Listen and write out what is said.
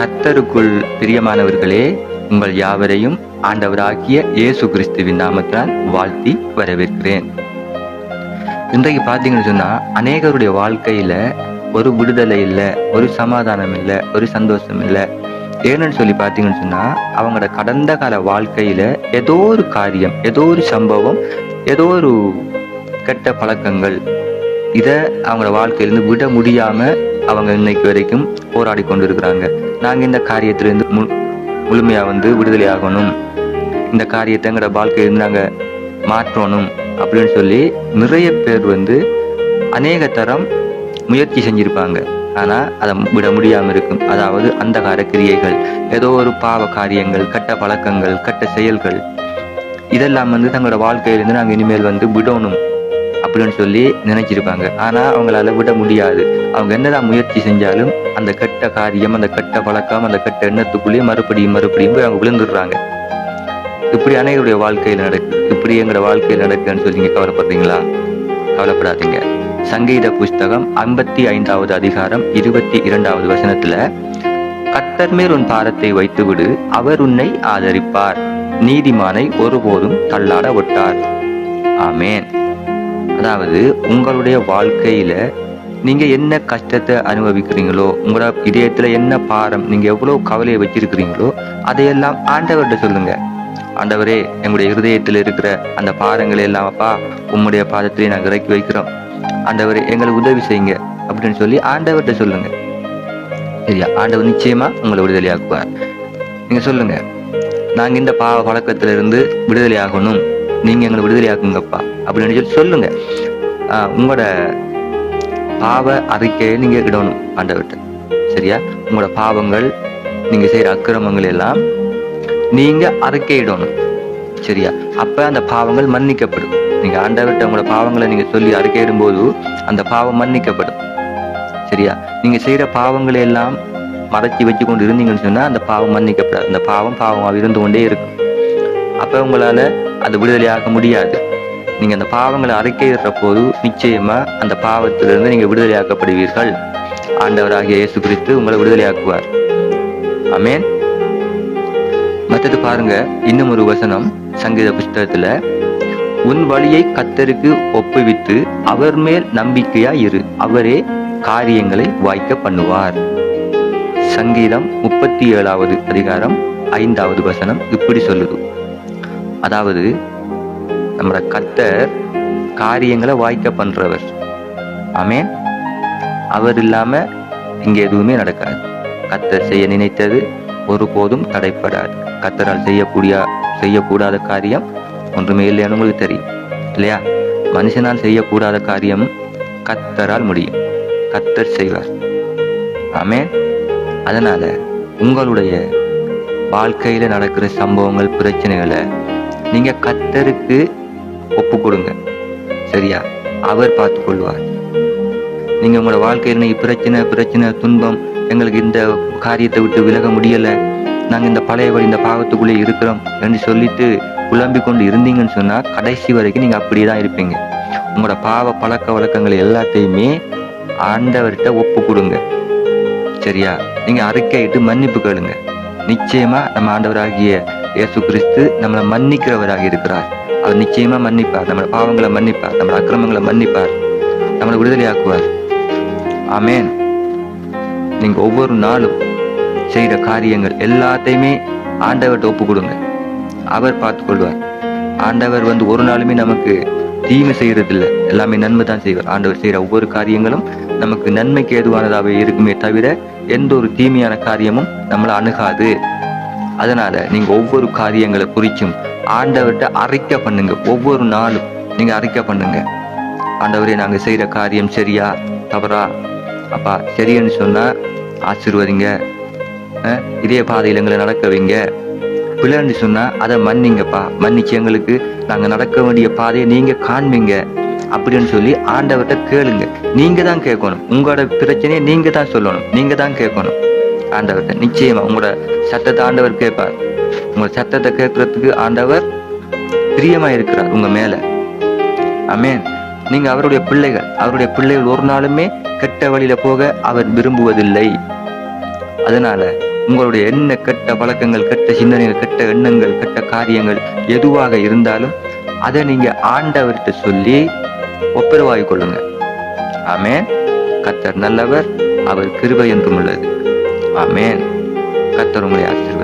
கத்தருக்குள் பிரியமானவர்களே உங்கள் யாவரையும் ஆண்டவராகிய இயேசு கிறிஸ்துவின் நாமத்தால் வாழ்த்தி வரவேற்கிறேன். இன்றைக்கு பார்த்தீங்கன்னு சொன்னா அநேகருடைய வாழ்க்கையில ஒரு விடுதலை இல்லை ஒரு சமாதானம் இல்லை ஒரு சந்தோஷம் இல்லை. ஏன்னு சொல்லி பார்த்தீங்கன்னு சொன்னா அவங்களோட கடந்த கால வாழ்க்கையில ஏதோ ஒரு காரியம் ஏதோ ஒரு சம்பவம் ஏதோ ஒரு கெட்ட பழக்கங்கள் இதை அவங்களோட வாழ்க்கையிலிருந்து விட முடியாம அவங்க இன்னைக்கு வரைக்கும் போராடி கொண்டு இருக்கிறாங்க இந்த காரியத்திலிருந்து மு முழுமையாக வந்து விடுதலை ஆகணும். இந்த காரியத்தை எங்களோட வாழ்க்கையிலிருந்து நாங்கள் மாற்றணும் அப்படின்னு சொல்லி நிறைய பேர் வந்து அநேக தரம் முயற்சி செஞ்சுருப்பாங்க. ஆனால் அதை விட முடியாமல் இருக்கும். அதாவது அந்த கார கிரியைகள் ஏதோ ஒரு பாவ காரியங்கள் கட்ட பழக்கங்கள் கட்ட செயல்கள் இதெல்லாம் வந்து தங்களோட வாழ்க்கையிலேருந்து நாங்கள் இனிமேல் வந்து விடணும். அப்படின்னு சொல்லி நினைச்சிருப்பாங்க. ஆனா அவங்களால விட முடியாது. அவங்க என்னதான் முயற்சி செஞ்சாலும் அந்த கெட்ட காரியம் அந்த கெட்ட பழக்கம் அந்த கெட்ட எண்ணத்துக்குள்ளேயே மறுபடியும் மறுபடியும் போய் அவங்க விழுந்துடுறாங்க. இப்படி அனைவருடைய வாழ்க்கையில நடக்கு இப்படி எங்களோட வாழ்க்கையில நடக்குதுன்னு சொல்லி நீங்க கவலைப்படுறீங்களா? கவலைப்படாதீங்க. சங்கீத புஸ்தகம் ஐம்பத்தி ஐந்தாவது அதிகாரம் இருபத்தி இரண்டாவது வசனத்துல கத்தர் மேல் உன் பாரத்தை வைத்துவிடு அவர் உன்னை ஆதரிப்பார். நீதிமானை ஒருபோதும் தள்ளாட விட்டார் ஆமேன். அதாவது உங்களுடைய வாழ்க்கையில நீங்க என்ன கஷ்டத்தை அனுபவிக்கிறீங்களோ உங்களோட இதயத்துல என்ன பாரம் நீங்க எவ்வளவு கவலையை வச்சிருக்கிறீங்களோ அதையெல்லாம் ஆண்டவர்கிட்ட சொல்லுங்க. ஆண்டவரே எங்களுடைய இருதயத்தில் இருக்கிற அந்த பாரங்களை எல்லாம் அப்பா உம்முடைய பாதத்திலே நாங்கள் இறக்கி வைக்கிறோம். ஆண்டவரே எங்களை உதவி செய்யுங்க அப்படின்னு சொல்லி ஆண்டவர்கிட்ட சொல்லுங்க. சரியா? ஆண்டவர் நிச்சயமா உங்களை விடுதலையாக்குவார். நீங்க சொல்லுங்க. நாங்க இந்த பாவ பழக்கத்திலிருந்து விடுதலை ஆகணும் நீங்க எங்களை விடுதலையாக்குங்கப்பா. அப்படின்னு சொல்லி சொல்லுங்க. ஆஹ் உங்களோட பாவ அறிக்கையை நீங்க இடணும் ஆண்டவர்கிட்ட. சரியா? உங்களோட பாவங்கள் நீங்க செய்யற அக்கிரமங்கள் எல்லாம் நீங்க அறிக்கையிடணும் சரியா? அப்ப அந்த பாவங்கள் மன்னிக்கப்படும். நீங்க ஆண்டவர்கிட்ட உங்களோட பாவங்களை நீங்க சொல்லி அறிக்கையிடும் போது அந்த பாவம் மன்னிக்கப்படும். சரியா? நீங்க செய்யற பாவங்களை எல்லாம் மறைச்சி வச்சு கொண்டு இருந்தீங்கன்னு சொன்னா அந்த பாவம் மன்னிக்கப்படாது. அந்த பாவம் பாவமாக இருந்து கொண்டே இருக்கும். அப்போ உங்களால் அது விடுதலையாக்க முடியாது. நீங்கள் அந்த பாவங்களை அறிக்கையிடுற போது நிச்சயமாக அந்த பாவத்திலிருந்து நீங்கள் விடுதலையாக்கப்படுவீர்கள். ஆண்டவராகிய இயேசு கிறிஸ்து உங்களை விடுதலையாக்குவார். அமேன் மற்றது பாருங்க இன்னும் ஒரு வசனம் சங்கீத புஸ்தகத்துல உன் வழியை கத்தருக்கு ஒப்புவித்து அவர் மேல் நம்பிக்கையா இரு அவரே காரியங்களை வாய்க்க பண்ணுவார். சங்கீதம் முப்பத்தி ஏழாவது அதிகாரம் ஐந்தாவது வசனம் இப்படி சொல்லுது. அதாவது நம்மளோட கத்தர் காரியங்களை வாய்க்க பண்றவர். ஆமென். அவர் இல்லாம இங்க எதுவுமே நடக்காது. கத்தர் செய்ய நினைத்தது ஒருபோதும் தடைப்படாது. கத்தரால் செய்யக்கூடிய செய்யக்கூடாத காரியம் ஒன்றுமே இல்லைன்னு உங்களுக்கு தெரியும். இல்லையா? மனுஷனால் செய்யக்கூடாத காரியம் கத்தரால் முடியும். கத்தர் செய்வார். ஆமே அதனால உங்களுடைய வாழ்க்கையில நடக்கிற சம்பவங்கள் பிரச்சனைகளை நீங்க கத்தருக்கு ஒப்பு கொடுங்க சரியா? அவர் பார்த்து கொள்வார் நீங்க உங்களோட வாழ்க்கையில பிரச்சனை பிரச்சனை துன்பம் எங்களுக்கு இந்த காரியத்தை விட்டு விலக முடியல. நாங்கள் இந்த பழையபடி இந்த பாவத்துக்குள்ளே இருக்கிறோம் என்று சொல்லிட்டு குழம்பி கொண்டு இருந்தீங்கன்னு சொன்னால் கடைசி வரைக்கும் நீங்கள் அப்படியே தான் இருப்பீங்க. உங்களோட பாவ பழக்க வழக்கங்கள் எல்லாத்தையுமே ஆண்டவர்கிட்ட ஒப்பு கொடுங்க சரியா? நீங்கள் அறிக்கையிட்டு மன்னிப்பு கேளுங்க. நிச்சயமாக நம்ம ஆண்டவராகிய இயேசு கிறிஸ்து நம்மளை மன்னிக்கிறவராக இருக்கிறார். அவர் நிச்சயமா மன்னிப்பார். நம்மளோட பாவங்களை மன்னிப்பார். நம்மளோட அக்கிரமங்களை மன்னிப்பார். நம்மளை விடுதலையாக்குவார். ஆமேன். நீங்க ஒவ்வொரு நாளும் செய்கிற காரியங்கள் எல்லாத்தையுமே ஆண்டவர்கிட்ட ஒப்பு கொடுங்க. அவர் பார்த்து கொள்வார். ஆண்டவர் வந்து ஒரு நாளுமே நமக்கு தீமை செய்யறதில்ல. எல்லாமே நன்மை தான் செய்வார். ஆண்டவர் செய்கிற ஒவ்வொரு காரியங்களும் நமக்கு நன்மைக்கு ஏதுவானதாகவே இருக்குமே தவிர எந்த ஒரு தீமையான காரியமும் நம்மளை அணுகாது. அதனால நீங்க ஒவ்வொரு காரியங்களை குறிக்கும் ஆண்டவர்கிட்ட அறிக்கை பண்ணுங்க. ஒவ்வொரு நாளும் நீங்க அறிக்கை பண்ணுங்க. ஆண்டவரே நாங்க செய்யற காரியம் சரியா தவறா? அப்பா சரின்னு சொன்னா ஆசிர்வதிங்க. இதே பாதையில் எங்களை நடக்க வைங்க. பிள்ளைன்னு சொன்னா அதை மன்னிங்கப்பா. மன்னிச்சு எங்களுக்கு நாங்க நடக்க வேண்டிய பாதையை நீங்க காண்பீங்க. அப்படின்னு சொல்லி ஆண்டவர்கிட்ட கேளுங்க. நீங்க தான் கேட்கணும். உங்களோட பிரச்சனையை நீங்க தான் சொல்லணும். நீங்க தான் கேட்கணும். ஆண்டவர்கிட்ட நிச்சயமா உங்களோட சத்தத்தை ஆண்டவர் கேட்பார். உங்க சத்தத்தை கேட்கறதுக்கு ஆண்டவர் பிரியமா இருக்கிறார் உங்க மேல. அமேன் நீங்க அவருடைய பிள்ளைகள். அவருடைய பிள்ளைகள் ஒரு நாளுமே கெட்ட வழியில போக அவர் விரும்புவதில்லை. அதனால உங்களுடைய என்ன கெட்ட பழக்கங்கள் கெட்ட சிந்தனைகள் கெட்ட எண்ணங்கள் கெட்ட காரியங்கள் எதுவாக இருந்தாலும் அதை நீங்க ஆண்டவர்கிட்ட சொல்லி ஒப்புரவாகி கொள்ளுங்க. ஆமே கத்தர் நல்லவர் அவர் கிருபை என்றும் உள்ளது. ஆமென் கத்தர் உங்களை ஆசீர்வதிப்பார்